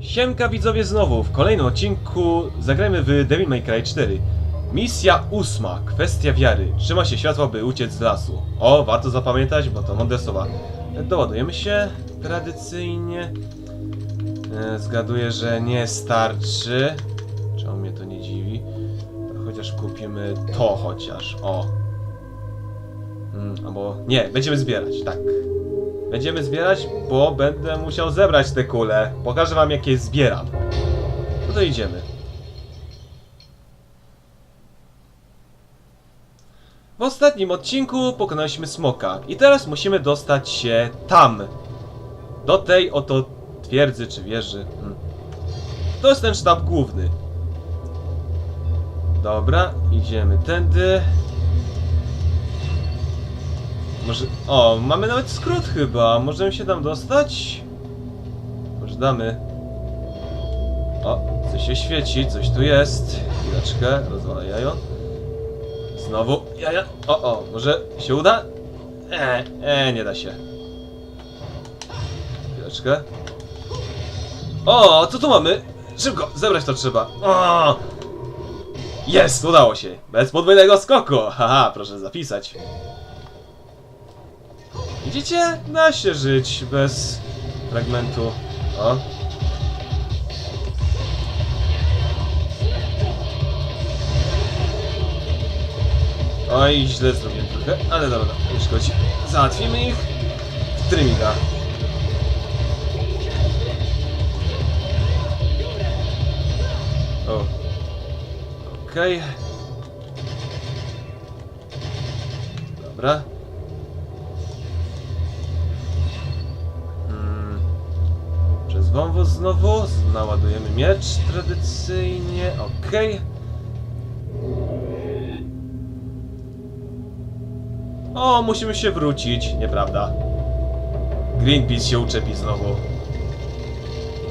Siemka widzowie znowu, w kolejnym odcinku zagrajmy w Devil May Cry 4. Misja ósma, kwestia wiary. Trzyma się światła, by uciec z lasu. O, warto zapamiętać, bo to mądre słowa. Doładujemy się tradycyjnie. E, Zgaduję, że nie starczy. Czemu mnie to nie dziwi? Chociaż kupimy to chociaż, o. Mm, albo nie, będziemy zbierać, tak. Będziemy zbierać, bo będę musiał zebrać te kule. Pokażę wam jakie zbieram. No to idziemy. W ostatnim odcinku pokonaliśmy smoka i teraz musimy dostać się tam. Do tej oto twierdzy czy wieży. Hmm. To jest ten sztab główny. Dobra, idziemy tędy. Może... O, mamy nawet skrót chyba. Możemy się tam dostać? Może damy. O, coś się świeci, coś tu jest. Chwileczkę, rozwala jajo. Znowu jaja. O, o, może się uda? E, e, nie da się. Chwileczkę. O, co tu mamy? Szybko, zebrać to trzeba. O! Jest, udało się. Bez podwójnego skoku. Haha, proszę zapisać. Widzicie? Da się żyć bez fragmentu. O. Oj, źle zrobiłem trochę, ale dobra, nie szkodzi. Załatwimy ich w trymiga. O. Okej. Dobra. Przez wąwóz znowu. Naładujemy miecz tradycyjnie. Okej. O, musimy się wrócić. Nieprawda. Greenpeace się uczepi znowu.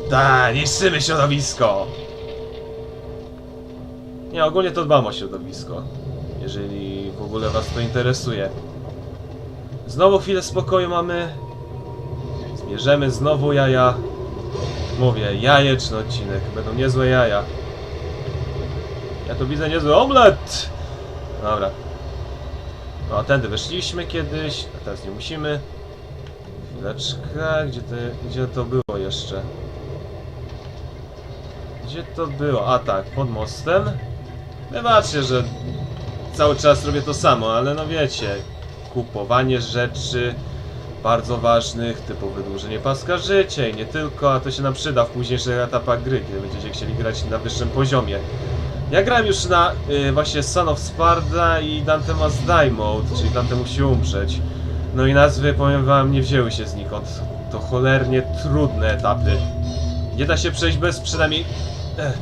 Da, niszczymy środowisko! Nie, ogólnie to dbam o środowisko. Jeżeli w ogóle was to interesuje. Znowu chwilę spokoju mamy. Zbierzemy znowu jaja. Mówię, jajeczny odcinek. Będą niezłe jaja. Ja tu widzę niezły omlet! Dobra. No, tędy weszliśmy kiedyś, a teraz nie musimy. Chwileczkę, gdzie to, gdzie to było jeszcze? Gdzie to było? A tak, pod mostem. Wybaczcie, że cały czas robię to samo, ale no wiecie, kupowanie rzeczy bardzo ważnych, typu wydłużenie paska życia i nie tylko, a to się nam przyda w późniejszych etapach gry, kiedy będziecie chcieli grać na wyższym poziomie. Ja grałem już na y, właśnie Son of Sparda i Dante Must Die Mode, czyli Dante musi umrzeć. No i nazwy, powiem wam, nie wzięły się znikąd. To cholernie trudne etapy. Nie da się przejść bez przynajmniej eh,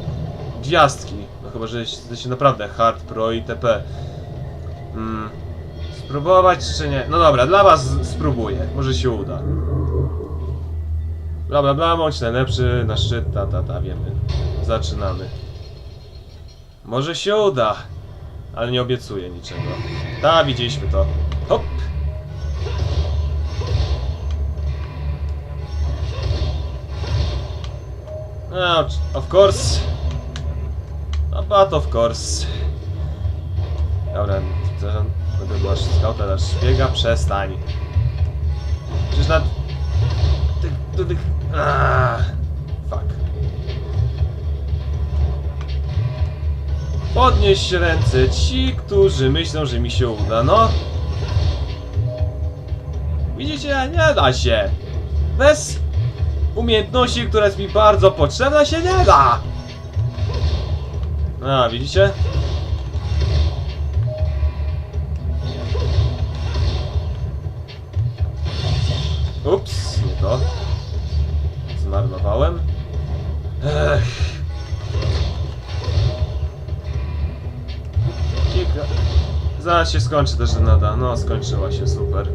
gwiazdki. No chyba, że jesteście naprawdę hard, pro i tp. Mm. Spróbować czy nie? No dobra, dla was spróbuję. Może się uda. Bla bla bla, bądź najlepszy na szczyt, ta ta ta, wiemy. Zaczynamy. Może się uda, ale nie obiecuję niczego. Ta, widzieliśmy to. Hop! No, of course. No, but of course. Dobra, będę masz skauta na szpiega, przestań. Przecież na... Tych, do tych... Aaaa, fuck. Podnieś ręce ci, którzy myślą, że mi się uda, no. Widzicie, nie da się. Bez umiejętności, która jest mi bardzo potrzebna, się nie da. A, widzicie? Zaraz się skończy też nada. No, skończyła się, super.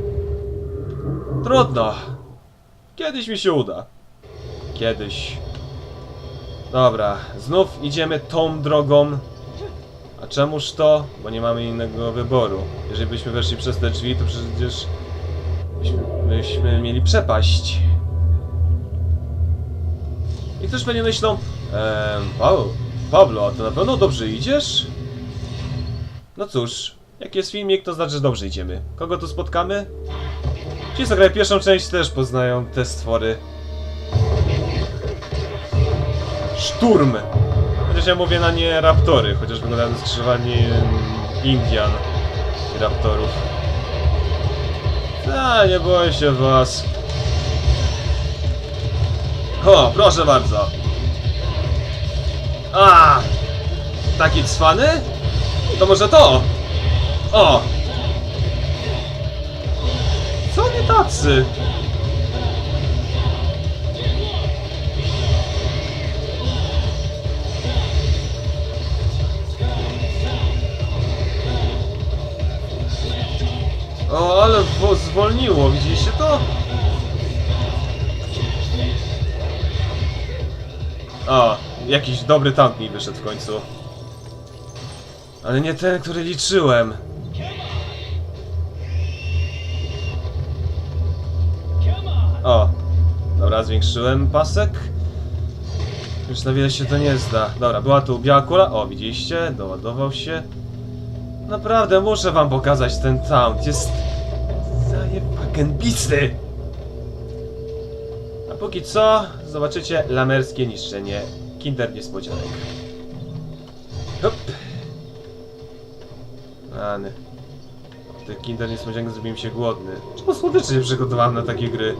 Trudno. Kiedyś mi się uda. Kiedyś. Dobra, znów idziemy tą drogą. A czemuż to? Bo nie mamy innego wyboru. Jeżeli byśmy weszli przez te drzwi, to przecież byśmy, byśmy mieli przepaść. I też pewnie myślą, ehm, Paweł, Pablo, a to na pewno dobrze idziesz? No cóż, jak jest filmik, to znaczy, że dobrze idziemy. Kogo tu spotkamy? Ci, co grają pierwszą część, też poznają te stwory. Szturm! Chociaż ja mówię na nie raptory, chociaż wyglądają na skrzyżowanie Indian i raptorów. A, nie boję się was. O, proszę bardzo. A, taki cwany? To może to? O! Co nie tacy? O, ale wo- zwolniło, widzieliście to? O, jakiś dobry tank mi wyszedł w końcu. Ale nie ten, który liczyłem. Zwiększyłem pasek. Już na wiele się to nie zda. Dobra, była tu biała kula. O, widzieliście? Doładował się. Naprawdę muszę wam pokazać ten taunt. Jest zajebakębisty. A póki co zobaczycie lamerskie niszczenie Kinder Niespodzianek. Hop. Rany. Tych Kinder Niespodzianek zrobiłem się głodny. Czemu słodycze nie przygotowałem na takie gry?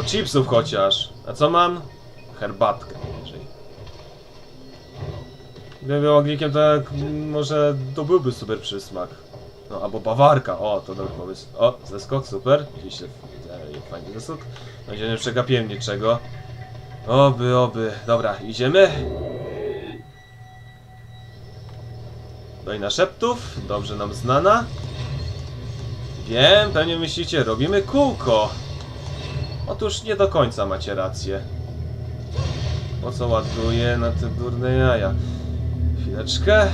Albo chipsów chociaż. A co mam? Herbatkę. Gdyby był oglikiem, to jak, może to byłby super przysmak. No, albo bawarka, o, to dobry pomysł. O, zeskok, super. Widzieliście, e, fajny zeskok. No, nie przegapiłem niczego. Oby, oby. Dobra, idziemy. Dolina Szeptów, dobrze nam znana. Wiem, pewnie myślicie, robimy kółko. Otóż nie do końca macie rację. Po co ładuję na te durne jaja? Chwileczkę.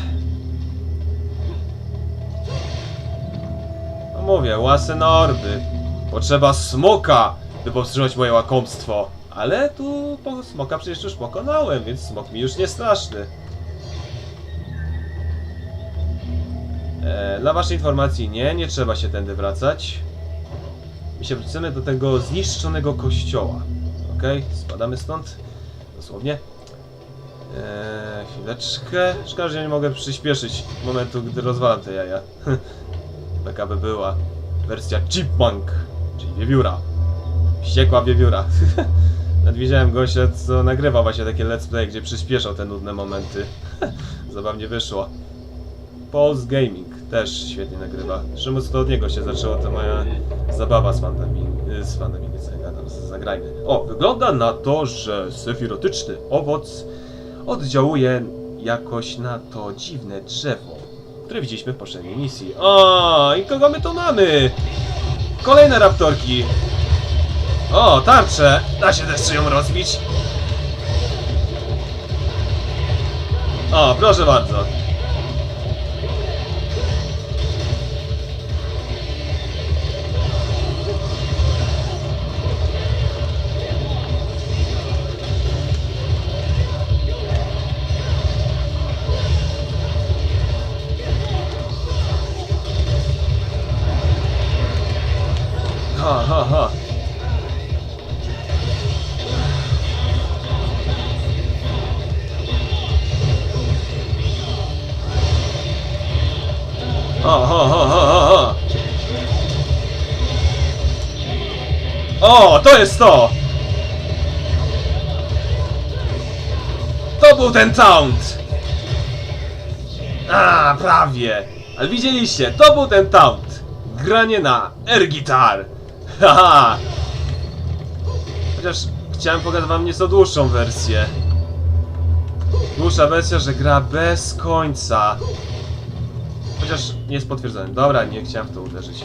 No mówię, łasy na orby. Potrzeba smoka, by powstrzymać moje łakomstwo. Ale tu smoka przecież już pokonałem, więc smok mi już nie straszny. E, dla waszej informacji, nie, nie trzeba się tędy wracać. Się wrócimy do tego zniszczonego kościoła. Okej, spadamy stąd. Dosłownie. Eee, chwileczkę. Szkoda, że nie mogę przyspieszyć momentu, gdy rozwalam te jaja. Taka by była. Wersja Chipmunk, czyli wiewióra. Wściekła wiewióra. Nadwiedziałem gościa, co nagrywa właśnie takie let's play, gdzie przyspieszał te nudne momenty. Zabawnie wyszło. Pulse Gaming też świetnie nagrywa. Zresztą to od niego się zaczęła ta moja zabawa z fantami. Z fantami, gadam, zagrajmy. O, wygląda na to, że sefirotyczny owoc oddziałuje jakoś na to dziwne drzewo, które widzieliśmy w poprzedniej misji. O, i kogo my tu mamy? Kolejne raptorki. O, tarcze! Da się też ją rozbić. O, proszę bardzo. O, to jest to! To był ten taunt! A, prawie! Ale widzieliście, to był ten taunt! Granie na air guitar! Haha! Chociaż chciałem pokazać wam nieco dłuższą wersję. Dłuższa wersja, że gra bez końca. Chociaż nie jest potwierdzone. Dobra, nie chciałem w to uderzyć.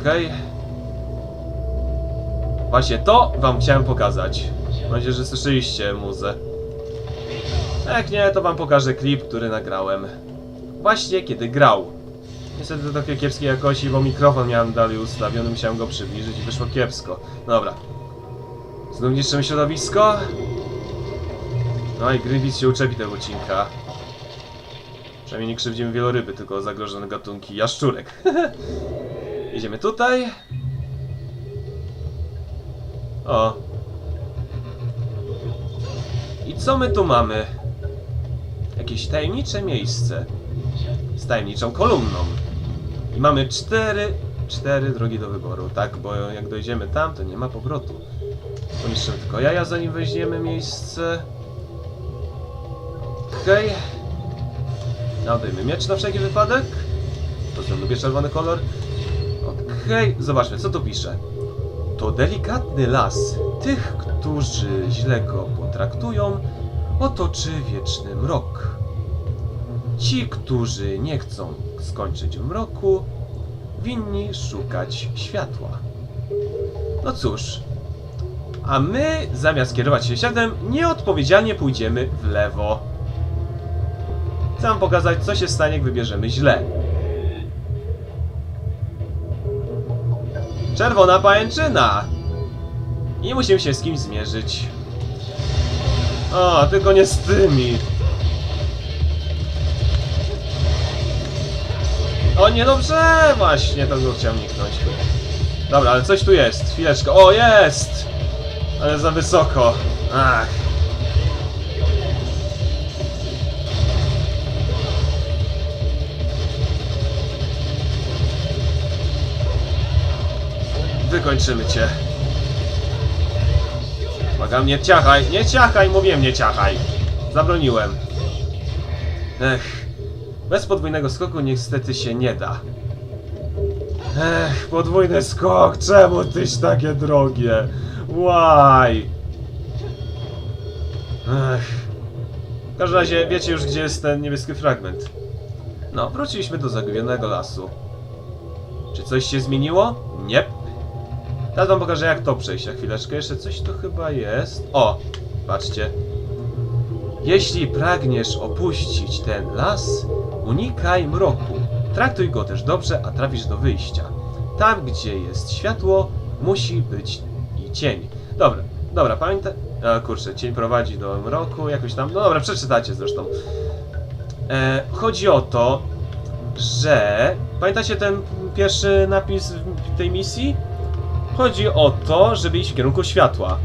Okej. Właśnie to wam chciałem pokazać. Mam nadzieję, że słyszeliście muzę. Jak nie, to wam pokażę klip, który nagrałem. Właśnie kiedy grał. Niestety to takie kiepskiej jakości, bo mikrofon miałem dalej ustawiony, musiałem go przybliżyć i wyszło kiepsko. Dobra. Znów niszczymy środowisko. No i Greenpeace się uczepi tego odcinka. Przynajmniej nie krzywdzimy wieloryby, tylko zagrożone gatunki jaszczurek. Idziemy tutaj. O. I co my tu mamy? Jakieś tajemnicze miejsce. Z tajemniczą kolumną. I mamy cztery, cztery drogi do wyboru, tak? Bo jak dojdziemy tam, to nie ma powrotu. Poniszczymy tylko jaja, zanim weźmiemy miejsce. Okej. Okay. Dajmy miecz na wszelki wypadek. To lubię czerwony kolor. Okej, zobaczmy, co tu pisze. To delikatny las. Tych, którzy źle go potraktują, otoczy wieczny mrok. Ci, którzy nie chcą skończyć w mroku, winni szukać światła. No cóż, a my, zamiast kierować się światem, nieodpowiedzialnie pójdziemy w lewo. Chcę wam pokazać, co się stanie, jak wybierzemy źle. Czerwona pajęczyna! I musimy się z kimś zmierzyć. O, tylko nie z tymi. O nie, dobrze! Właśnie, to go chciałem niknąć. Dobra, ale coś tu jest. Chwileczkę. O, jest! Ale za wysoko. Ach. Wykończymy cię. Błagam, nie ciachaj, nie ciachaj, mówiłem nie ciachaj. Zabroniłem. Ech. Bez podwójnego skoku niestety się nie da. Ech, podwójny skok, czemu tyś takie drogie? Why? Ech. W każdym razie wiecie już gdzie jest ten niebieski fragment. No, wróciliśmy do zagubionego lasu. Czy coś się zmieniło? Nie. Teraz wam pokażę jak to przejść. Na chwileczkę, jeszcze coś tu chyba jest. O! Patrzcie. Jeśli pragniesz opuścić ten las, unikaj mroku. Traktuj go też dobrze, a trafisz do wyjścia. Tam, gdzie jest światło, musi być i cień. Dobra, dobra, pamiętaj. A kurczę, cień prowadzi do mroku, jakoś tam. No dobra, przeczytacie zresztą. E, chodzi o to, że. Pamiętacie ten pierwszy napis w tej misji? Chodzi o to, żeby iść w kierunku światła.